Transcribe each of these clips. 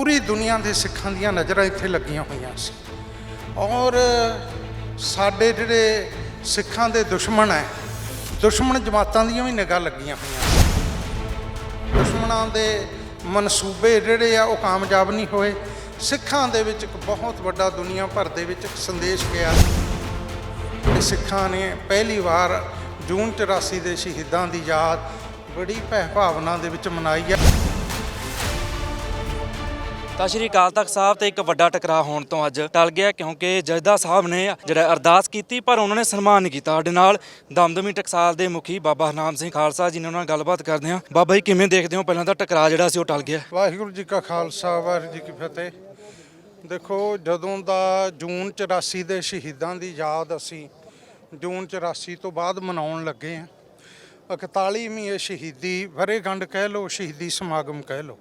ਪੂਰੀ ਦੁਨੀਆ ਦੇ ਸਿੱਖਾਂ ਦੀਆਂ ਨਜ਼ਰਾਂ ਇੱਥੇ ਲੱਗੀਆਂ ਹੋਈਆਂ ਸੀ। ਔਰ ਸਾਡੇ ਜਿਹੜੇ ਸਿੱਖਾਂ ਦੇ ਦੁਸ਼ਮਣ ਹੈ, ਦੁਸ਼ਮਣ ਜਮਾਤਾਂ ਦੀਆਂ ਵੀ ਨਿਗਾਹ ਲੱਗੀਆਂ ਹੋਈਆਂ ਦੁਸ਼ਮਣਾਂ ਦੇ ਮਨਸੂਬੇ ਜਿਹੜੇ ਆ, ਉਹ ਕਾਮਯਾਬ ਨਹੀਂ ਹੋਏ। ਸਿੱਖਾਂ ਦੇ ਵਿੱਚ ਇੱਕ ਬਹੁਤ ਵੱਡਾ ਦੁਨੀਆ ਭਰ ਦੇ ਵਿੱਚ ਇੱਕ ਸੰਦੇਸ਼ ਗਿਆ ਕਿ ਸਿੱਖਾਂ ਨੇ ਪਹਿਲੀ ਵਾਰ ਜੂਨ 84 ਦੇ ਸ਼ਹੀਦਾਂ ਦੀ ਯਾਦ ਬੜੀ ਭੈ ਭਾਵਨਾ ਦੇ ਵਿੱਚ ਮਨਾਈ ਹੈ ਤਾਂ ਸ਼੍ਰੀ ਅਕਾਲ ਤਖਤ ਸਾਹਿਬ ਤੇ ਇੱਕ ਵੱਡਾ ਟਕਰਾਅ ਹੋਣ ਤੋਂ ਅੱਜ ਟਲ ਗਿਆ ਕਿਉਂਕਿ ਜਜਦਾ ਸਾਹਿਬ ਨੇ ਜਿਹੜਾ ਅਰਦਾਸ ਕੀਤੀ, ਪਰ ਉਹਨਾਂ ਨੇ ਸਨਮਾਨ ਨਹੀਂ ਕੀਤਾ। ਸਾਡੇ ਨਾਲ ਦਮਦਮੀ ਟਕਸਾਲ ਦੇ ਮੁਖੀ ਬਾਬਾ ਹਰਨਾਮ ਸਿੰਘ ਖਾਲਸਾ ਜੀ ਨੇ ਉਹਨਾਂ ਨਾਲ ਗੱਲਬਾਤ ਕਰਦੇ ਹਾਂ। ਬਾਬਾ ਜੀ, ਕਿਵੇਂ ਦੇਖਦੇ ਹੋ? ਪਹਿਲਾਂ ਤਾਂ ਟਕਰਾਅ ਜਿਹੜਾ ਸੀ, ਉਹ ਟਲ ਗਿਆ। ਵਾਹਿਗੁਰੂ ਜੀ ਕਾ ਖਾਲਸਾ, ਵਾਹਿਗੁਰੂ ਜੀ ਕੀ ਫਤਿਹ। ਦੇਖੋ, ਜਦੋਂ ਦਾ ਜੂਨ 84 ਦੇ ਸ਼ਹੀਦਾਂ ਦੀ ਯਾਦ ਅਸੀਂ ਜੂਨ 84 ਤੋਂ ਬਾਅਦ ਮਨਾਉਣ ਲੱਗੇ ਆ 41ਵੀਂ ਇਹ ਸ਼ਹੀਦੀ ਵਰੇਗੰਢ ਕਹਿ ਲਓ, ਸ਼ਹੀਦੀ ਸਮਾਗਮ ਕਹਿ ਲਓ।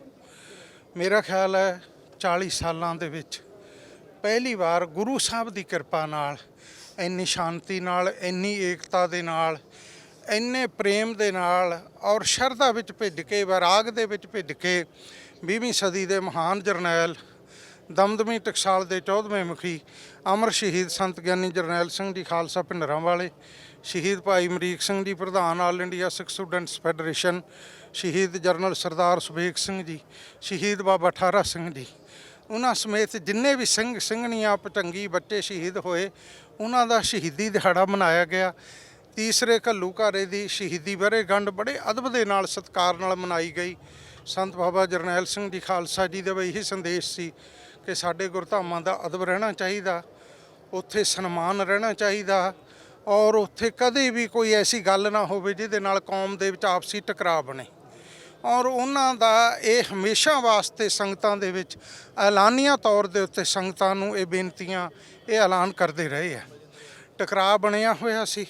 ਮੇਰਾ ਖਿਆਲ ਹੈ 40 ਸਾਲਾਂ ਦੇ ਵਿੱਚ ਪਹਿਲੀ ਵਾਰ ਗੁਰੂ ਸਾਹਿਬ ਦੀ ਕਿਰਪਾ ਨਾਲ, ਇੰਨੀ ਸ਼ਾਂਤੀ ਨਾਲ, ਇੰਨੀ ਏਕਤਾ ਦੇ ਨਾਲ, ਇੰਨੇ ਪ੍ਰੇਮ ਦੇ ਨਾਲ ਔਰ ਸ਼ਰਧਾ ਵਿੱਚ ਭਿੱਜ ਕੇ, ਵਿਰਾਗ ਦੇ ਵਿੱਚ ਭਿੱਜ ਕੇ 20ਵੀਂ ਸਦੀ ਦੇ ਮਹਾਨ ਜਰਨੈਲ ਦਮਦਮੀ ਟਕਸਾਲ ਦੇ 14ਵੇਂ ਮੁਖੀ ਅਮਰ ਸ਼ਹੀਦ ਸੰਤ ਗਿਆਨੀ ਜਰਨੈਲ ਸਿੰਘ ਜੀ ਖਾਲਸਾ ਭਿੰਡਰਾਂ ਵਾਲੇ, ਸ਼ਹੀਦ ਭਾਈ ਅਮਰੀਕ ਸਿੰਘ ਜੀ ਪ੍ਰਧਾਨ all India Sikh students federation, ਸ਼ਹੀਦ ਜਰਨਲ ਸਰਦਾਰ ਸੁਬੇਗ ਸਿੰਘ ਜੀ, ਸ਼ਹੀਦ ਬਾਬਾ ਠਾਰਾ ਸਿੰਘ ਜੀ। ਉਹਨਾਂ ਸਮੇਤ ਜਿੰਨੇ ਵੀ ਸਿੰਘ ਸਿੰਘਣੀਆਂ ਪਟੰਗੀ ਬੱਚੇ ਸ਼ਹੀਦ ਹੋਏ, ਉਹਨਾਂ ਦਾ ਸ਼ਹੀਦੀ ਦਿਹਾੜਾ ਮਨਾਇਆ ਗਿਆ। ਤੀਸਰੇ ਘੱਲੂ ਘਾਰੇ ਦੀ ਸ਼ਹੀਦੀ ਵਰ੍ਹੇਗੰਢ ਬੜੇ ਅਦਬ ਦੇ ਨਾਲ ਸਤਿਕਾਰ ਨਾਲ ਮਨਾਈ ਗਈ। ਸੰਤ ਬਾਬਾ ਜਰਨੈਲ ਸਿੰਘ ਜੀ ਖਾਲਸਾ ਜੀ ਦਾ ਵੀ ਇਹੀ ਸੰਦੇਸ਼ ਸੀ ਕਿ ਸਾਡੇ ਗੁਰਧਾਮਾਂ ਦਾ ਅਦਬ ਰਹਿਣਾ ਚਾਹੀਦਾ, ਉੱਥੇ ਸਨਮਾਨ ਰਹਿਣਾ ਚਾਹੀਦਾ ਔਰ ਉੱਥੇ ਕਦੇ ਵੀ ਕੋਈ ਐਸੀ ਗੱਲ ਨਾ ਹੋਵੇ ਜਿਹਦੇ ਨਾਲ ਕੌਮ ਦੇ ਵਿੱਚ ਆਪਸੀ ਟਕਰਾਅ ਬਣੇ। ਔਰ ਉਹਨਾਂ ਦਾ ਇਹ ਹਮੇਸ਼ਾ ਵਾਸਤੇ ਸੰਗਤਾਂ ਦੇ ਵਿੱਚ ਐਲਾਨੀਆਂ ਤੌਰ ਦੇ ਉੱਤੇ ਸੰਗਤਾਂ ਨੂੰ ਇਹ ਬੇਨਤੀਆਂ ਇਹ ਐਲਾਨ ਕਰਦੇ ਰਹੇ ਆ। ਟਕਰਾਅ ਬਣਿਆ ਹੋਇਆ ਸੀ।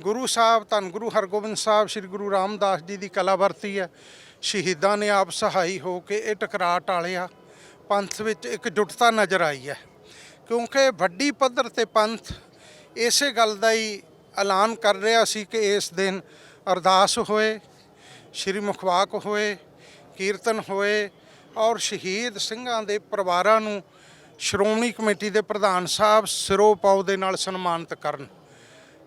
ਗੁਰੂ ਸਾਹਿਬ, ਧੰਨ ਗੁਰੂ ਹਰਗੋਬਿੰਦ ਸਾਹਿਬ, ਸ੍ਰੀ ਗੁਰੂ ਰਾਮਦਾਸ ਜੀ ਦੀ ਕਲਾ ਵਰਤੀ ਹੈ। ਸ਼ਹੀਦਾਂ ਨੇ ਆਪ ਸਹਾਈ ਹੋ ਕੇ ਇਹ ਟਕਰਾਅ ਟਾਲਿਆ। ਪੰਥ ਵਿੱਚ ਇੱਕ ਜੁਟਤਾ ਨਜ਼ਰ ਆਈ ਹੈ। ਕਿਉਂਕਿ ਵੱਡੀ ਪੱਧਰ ਤੇ ਪੰਥ ਇਸੇ ਗੱਲ ਦਾ ਹੀ ਐਲਾਨ ਕਰ ਰਿਹਾ ਸੀ ਕਿ ਇਸ ਦਿਨ ਅਰਦਾਸ ਹੋਏ। ਸ਼੍ਰੀ ਮੁਖਵਾਕ ਹੋਏ ਕੀਰਤਨ ਹੋਏ ਔਰ ਸ਼ਹੀਦ ਸਿੰਘਾਂ ਦੇ ਪਰਿਵਾਰਾਂ ਨੂੰ ਸ਼੍ਰੋਮਣੀ ਕਮੇਟੀ ਦੇ ਪ੍ਰਧਾਨ ਸਾਹਿਬ ਸਿਰੋਂ ਪਾਉ ਦੇ ਨਾਲ ਸਨਮਾਨਿਤ ਕਰਨ।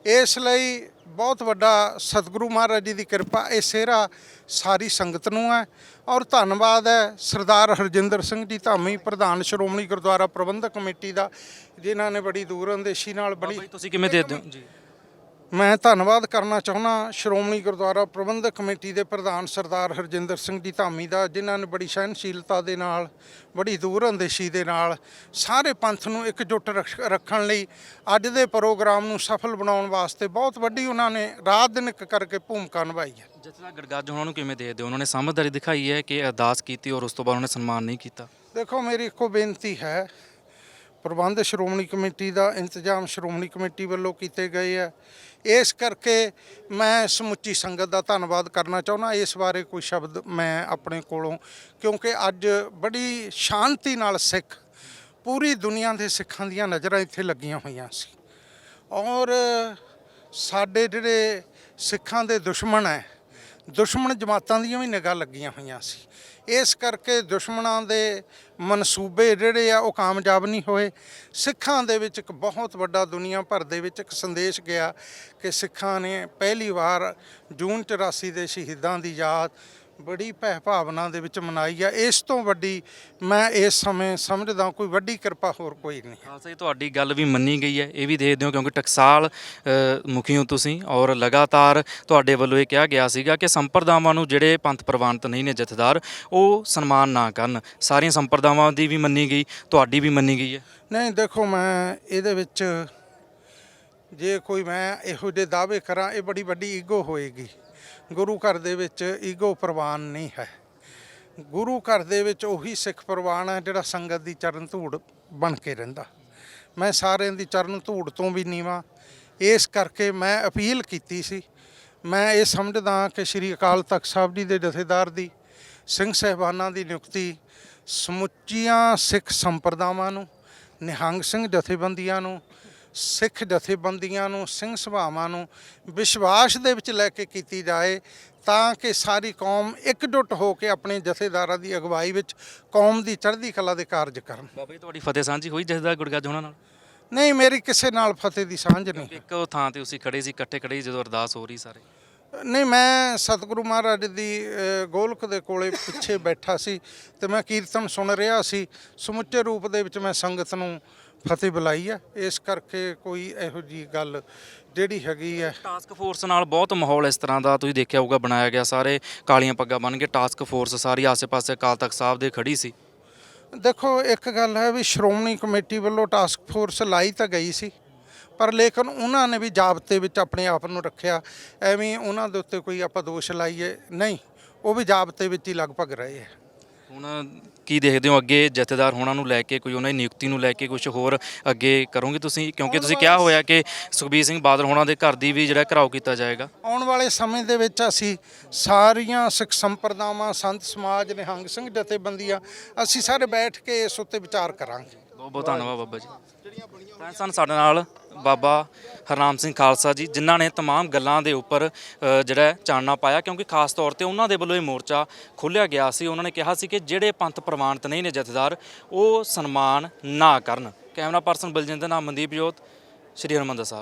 ਇਸ ਲਈ ਬਹੁਤ ਵੱਡਾ ਸਤਿਗੁਰੂ ਮਹਾਰਾਜ ਜੀ ਦੀ ਕਿਰਪਾ ਇਹ ਸਿਹਰਾ ਸਾਰੀ ਸੰਗਤ ਨੂੰ ਹੈ ਔਰ ਧੰਨਵਾਦ ਹੈ ਸਰਦਾਰ ਹਰਜਿੰਦਰ ਸਿੰਘ ਜੀ ਧਾਮੀ ਪ੍ਰਧਾਨ ਸ਼੍ਰੋਮਣੀ ਗੁਰਦੁਆਰਾ ਪ੍ਰਬੰਧਕ ਕਮੇਟੀ ਦਾ ਜਿਨ੍ਹਾਂ ਨੇ ਬੜੀ ਦੂਰ ਅੰਦੇਸ਼ੀ ਨਾਲ ਬੜੀ ਤੁਸੀਂ ਕਿਵੇਂ ਦੇਖਦੇ ਹੋ ਜੀ। ਮੈਂ ਧੰਨਵਾਦ ਕਰਨਾ ਚਾਹੁੰਦਾ ਸ਼੍ਰੋਮਣੀ ਗੁਰਦੁਆਰਾ ਪ੍ਰਬੰਧਕ ਕਮੇਟੀ ਦੇ ਪ੍ਰਧਾਨ ਸਰਦਾਰ ਹਰਜਿੰਦਰ ਸਿੰਘ ਜੀ ਧਾਮੀ ਦਾ ਜਿਨ੍ਹਾਂ ਨੇ ਬੜੀ ਸਹਿਨਸ਼ੀਲਤਾ ਦੇ ਨਾਲ ਬੜੀ ਦੂਰ ਅੰਦੇਸ਼ੀ ਦੇ ਨਾਲ ਸਾਰੇ ਪੰਥ ਨੂੰ ਇਕਜੁੱਟ ਰੱਖ- ਰੱਖਣ ਲਈ ਅੱਜ ਦੇ ਪ੍ਰੋਗਰਾਮ ਨੂੰ ਸਫਲ ਬਣਾਉਣ ਵਾਸਤੇ ਬਹੁਤ ਵੱਡੀ ਉਹਨਾਂ ਨੇ ਰਾਤ ਦਿਨ ਇੱਕ ਕਰਕੇ ਭੂਮਿਕਾ ਨਿਭਾਈ ਹੈ। ਜਥੇਦਾਰ ਗੜਗੱਜ ਉਹਨਾਂ ਨੂੰ ਕਿਵੇਂ ਦੇਖਦੇ ਹੋ? ਉਹਨਾਂ ਨੇ ਸਮਝਦਾਰੀ ਦਿਖਾਈ ਹੈ ਕਿ ਅਰਦਾਸ ਕੀਤੀ ਔਰ ਉਸ ਤੋਂ ਬਾਅਦ ਉਹਨੇ ਸਨਮਾਨ ਨਹੀਂ ਕੀਤਾ? ਦੇਖੋ ਮੇਰੀ ਇੱਕੋ ਬੇਨਤੀ ਹੈ ਪ੍ਰਬੰਧ ਸ਼੍ਰੋਮਣੀ ਕਮੇਟੀ ਦਾ, ਇੰਤਜ਼ਾਮ ਸ਼੍ਰੋਮਣੀ ਕਮੇਟੀ ਵੱਲੋਂ ਕੀਤੇ ਗਏ ਹੈ ਇਸ ਕਰਕੇ ਮੈਂ ਸਮੁੱਚੀ ਸੰਗਤ ਦਾ ਧੰਨਵਾਦ ਕਰਨਾ ਚਾਹੁੰਦਾ। ਇਸ ਬਾਰੇ ਕੋਈ ਸ਼ਬਦ ਮੈਂ ਆਪਣੇ ਕੋਲੋਂ, ਕਿਉਂਕਿ ਅੱਜ ਬੜੀ ਸ਼ਾਂਤੀ ਨਾਲ ਸਿੱਖ, ਪੂਰੀ ਦੁਨੀਆ ਦੇ ਸਿੱਖਾਂ ਦੀਆਂ ਨਜ਼ਰਾਂ ਇੱਥੇ ਲੱਗੀਆਂ ਹੋਈਆਂ ਸੀ। ਔਰ ਸਾਡੇ ਜਿਹੜੇ ਸਿੱਖਾਂ ਦੇ ਦੁਸ਼ਮਣ ਹੈ ਦੁਸ਼ਮਣ ਜਮਾਤਾਂ ਦੀਆਂ ਵੀ ਨਿਗਾਹ ਲੱਗੀਆਂ ਹੋਈਆਂ ਸੀ। ਇਸ ਕਰਕੇ ਦੁਸ਼ਮਣਾਂ ਦੇ ਮਨਸੂਬੇ ਜਿਹੜੇ ਆ ਉਹ ਕਾਮਯਾਬ ਨਹੀਂ ਹੋਏ। ਸਿੱਖਾਂ ਦੇ ਵਿੱਚ ਇੱਕ ਬਹੁਤ ਵੱਡਾ ਦੁਨੀਆ ਭਰ ਦੇ ਵਿੱਚ ਇੱਕ ਸੰਦੇਸ਼ ਗਿਆ ਕਿ ਸਿੱਖਾਂ ਨੇ ਪਹਿਲੀ ਵਾਰ ਜੂਨ 84 ਦੇ ਸ਼ਹੀਦਾਂ ਦੀ ਯਾਦ ਬੜੀ ਭੈ ਭਾਵਨਾ ਦੇ ਵਿੱਚ ਮਨਾਈ ਆ। ਇਸ ਤੋਂ ਵੱਡੀ ਮੈਂ ਇਸ ਸਮੇਂ ਸਮਝਦਾ ਕੋਈ ਵੱਡੀ ਕਿਰਪਾ ਹੋਰ ਕੋਈ ਨਹੀਂ। ਖਾਲਸਾ ਜੀ ਤੁਹਾਡੀ ਗੱਲ ਵੀ ਮੰਨੀ ਗਈ ਹੈ। ਇਹ ਵੀ ਦੇਖਦੇ ਹੋ ਕਿਉਂਕਿ ਟਕਸਾਲ ਅ, ਮੁਖੀ ਹੋ ਤੁਸੀਂ ਔਰ ਲਗਾਤਾਰ ਤੁਹਾਡੇ ਵੱਲੋਂ ਇਹ ਕਿਹਾ ਗਿਆ ਸੀਗਾ ਕਿ ਸੰਪਰਦਾਵਾਂ ਨੂੰ ਜਿਹੜੇ ਪੰਥ ਪ੍ਰਵਾਨਿਤ ਨਹੀਂ ਨੇ ਜਥੇਦਾਰ ਉਹ ਸਨਮਾਨ ਨਾ ਕਰਨ। ਸਾਰੀਆਂ ਸੰਪਰਦਾਵਾਂ ਦੀ ਵੀ ਮੰਨੀ ਗਈ ਤੁਹਾਡੀ ਵੀ ਮੰਨੀ ਗਈ ਹੈ। ਨਹੀਂ ਦੇਖੋ ਮੈਂ ਇਹਦੇ ਵਿੱਚ ਜੇ ਕੋਈ ਮੈਂ ਇਹੋ ਜਿਹੇ ਦਾਅਵੇ ਕਰਾਂ ਇਹ ਬੜੀ ਵੱਡੀ ਈਗੋ ਹੋਏਗੀ। ਗੁਰੂ ਘਰ ਦੇ ਵਿੱਚ ਈਗੋ ਪ੍ਰਵਾਨ ਨਹੀਂ ਹੈ। ਗੁਰੂ ਘਰ ਦੇ ਵਿੱਚ ਉਹੀ ਸਿੱਖ ਪ੍ਰਵਾਨ ਹੈ ਜਿਹੜਾ ਸੰਗਤ ਦੀ ਚਰਨ ਧੂੜ ਬਣ ਕੇ ਰਹਿੰਦਾ। ਮੈਂ ਸਾਰਿਆਂ ਦੀ ਚਰਨ ਧੂੜ ਤੋਂ ਵੀ ਨੀਵਾਂ। ਇਸ ਕਰਕੇ ਮੈਂ ਅਪੀਲ ਕੀਤੀ ਸੀ। ਮੈਂ ਇਹ ਸਮਝਦਾ ਕਿ ਸ੍ਰੀ ਅਕਾਲ ਤਖਤ ਸਾਹਿਬ ਜੀ ਦੇ ਜਥੇਦਾਰ ਦੀ, ਸਿੰਘ ਸਹਿਬਾਨਾਂ ਦੀ ਨਿਯੁਕਤੀ, ਸਮੁੱਚੀਆਂ ਸਿੱਖ ਸੰਪਰਦਾਵਾਂ ਨੂੰ, ਨਿਹੰਗ ਸਿੰਘ ਜਥੇਬੰਦੀਆਂ ਨੂੰ ਸਿੱਖ ਜਥੇਬੰਦੀਆਂ ਨੂੰ ਸਿੰਘ ਸਭਾਵਾਂ ਨੂੰ ਵਿਸ਼ਵਾਸ ਦੇ ਵਿੱਚ ਲੈ ਕੇ ਕੀਤੀ ਜਾਏ ਤਾਂ ਕਿ ਸਾਰੀ ਕੌਮ ਇਕਜੁੱਟ ਹੋ ਕੇ ਆਪਣੇ ਜਥੇਦਾਰਾਂ ਦੀ ਅਗਵਾਈ ਵਿੱਚ ਕੌਮ ਦੀ ਚੜ੍ਹਦੀ ਕਲਾ ਦੇ ਕਾਰਜ ਕਰਨ। ਬਾਬਾ ਜੀ ਤੁਹਾਡੀ ਫਤਿਹ ਸਾਂਝੀ ਹੋਈ ਜਥੇਦਾਰ ਗੁਰਗੱਜ ਹੋਣਾ ਨਾਲ? ਨਹੀਂ ਮੇਰੀ ਕਿਸੇ ਨਾਲ ਫਤਿਹ ਦੀ ਸਾਂਝ ਨਹੀਂ। ਇੱਕ ਥਾਂ ਤੇ ਤੁਸੀਂ ਖੜੇ ਸੀ ਇਕੱਠੇ ਖੜੇ ਜਦੋਂ ਅਰਦਾਸ ਹੋ ਰਹੀ ਸਾਰੇ। ਨਹੀਂ ਮੈਂ ਸਤਿਗੁਰੂ ਮਹਾਰਾਜ ਦੀ ਗੋਲਕ ਦੇ ਕੋਲੇ ਪਿੱਛੇ ਬੈਠਾ ਸੀ ਤੇ ਮੈਂ ਕੀਰਤਨ ਸੁਣ ਰਿਹਾ ਸੀ। ਸਮੁੱਚੇ ਰੂਪ ਦੇ ਵਿੱਚ ਮੈਂ ਸੰਗਤ ਨੂੰ ਫਤਿਹ ਬੁਲਾਈ ਆ। ਇਸ ਕਰਕੇ ਕੋਈ ਇਹੋ ਜੀ ਗੱਲ ਜਿਹੜੀ ਹੈਗੀ ਹੈ ਟਾਸਕ ਫੋਰਸ ਨਾਲ ਬਹੁਤ ਮਾਹੌਲ ਇਸ ਤਰ੍ਹਾਂ ਦਾ ਤੁਸੀਂ ਦੇਖਿਆ ਹੋਊਗਾ ਬਣਾਇਆ ਗਿਆ। ਸਾਰੇ ਕਾਲੀਆਂ ਪੱਗਾਂ ਬੰਨ ਕੇ ਟਾਸਕ ਫੋਰਸ ਸਾਰੀ ਆਸੇ-ਪਾਸੇ ਅਕਾਲ ਤਖਤ ਸਾਹਿਬ ਦੇ ਖੜੀ ਸੀ। ਦੇਖੋ ਇੱਕ ਗੱਲ ਹੈ ਵੀ ਸ਼੍ਰੋਮਣੀ ਕਮੇਟੀ ਵੱਲੋਂ ਟਾਸਕ ਫੋਰਸ ਲਾਈ ਤਾਂ ਗਈ ਸੀ ਪਰ ਲੇਕਿਨ ਉਹਨਾਂ ਨੇ ਵੀ ਜਾਬਤੇ ਵਿੱਚ ਆਪਣੇ ਆਪ ਨੂੰ ਰੱਖਿਆ। ਐਵੇਂ ਉਹਨਾਂ ਦੇ ਉੱਤੇ ਕੋਈ ਆਪਾਂ ਦੋਸ਼ ਲਾਈਏ ਨਹੀਂ। ਉਹ ਵੀ ਜਾਬਤੇ ਵਿੱਚ ਹੀ ਲਗਭਗ ਰਹੇ ਹੈ ਹੁਣ ਕੀ ਦੇਖਦੇ ਹੋ ਅੱਗੇ ਜਥੇਦਾਰ ਹੋਣਾ ਨੂੰ ਲੈ ਕੇ ਕੋਈ ਉਹਨਾਂ ਦੀ ਨਿਯੁਕਤੀ ਨੂੰ ਲੈ ਕੇ ਕੁਝ ਹੋਰ ਅੱਗੇ ਕਰੋਗੇ ਤੁਸੀਂ? ਕਿਉਂਕਿ ਤੁਸੀਂ ਕਿਹਾ ਹੋਇਆ ਕਿ ਸੁਖਬੀਰ ਸਿੰਘ ਬਾਦਲ ਹੋਣਾ ਦੇ ਘਰ ਦੀ ਵੀ ਜਿਹੜਾ ਘਰਾਓ ਕੀਤਾ ਜਾਏਗਾ। ਆਉਣ ਵਾਲੇ ਸਮੇਂ ਦੇ ਵਿੱਚ ਅਸੀਂ ਸਾਰੀਆਂ ਸਿੱਖ ਸੰਪਰਦਾਵਾਂ ਸੰਤ ਸਮਾਜ ਨਿਹੰਗ ਸਿੰਘ ਜਥੇਬੰਦੀਆਂ ਅਸੀਂ ਸਾਰੇ ਬੈਠ ਕੇ ਇਸ ਉੱਤੇ ਵਿਚਾਰ ਕਰਾਂਗੇ। ਬਹੁਤ ਬਹੁਤ ਧੰਨਵਾਦ ਬਾਬਾ ਜੀ। ਤਾਂ ਸਨ ਸਾਡੇ ਨਾਲ ਬਾਬਾ ਹਰਨਾਮ ਸਿੰਘ ਖਾਲਸਾ ਜੀ ਜਿਨ੍ਹਾਂ ਨੇ तमाम ਗੱਲਾਂ ਦੇ ਉੱਪਰ ਅ, ਜਿਹੜਾ ਹੈ ਚਾਨਣਾ ਪਾਇਆ ਕਿਉਂਕਿ ਖਾਸ ਤੌਰ ਤੇ ਉਹਨਾਂ ਦੇ ਵੱਲੋਂ ਇਹ ਮੋਰਚਾ ਖੋਲ੍ਹਿਆ ਗਿਆ ਸੀ ਉਹਨਾਂ ਨੇ ਕਿਹਾ ਸੀ ਕਿ ਜਿਹੜੇ ਪੰਥ ਪ੍ਰਵਾਨਿਤ ਨਹੀਂ ਨੇ ਜਥੇਦਾਰ ਉਹ ਸਨਮਾਨ ਨਾ ਕਰਨ ਕੈਮਰਾ ਪਰਸਨ ਬਲਜਿੰਦਰ ਨਾਮ ਮਨਦੀਪ ਜੋਤ ਸ਼੍ਰੀ ਹਰਮੰਦਰ ਸਾਹਿਬ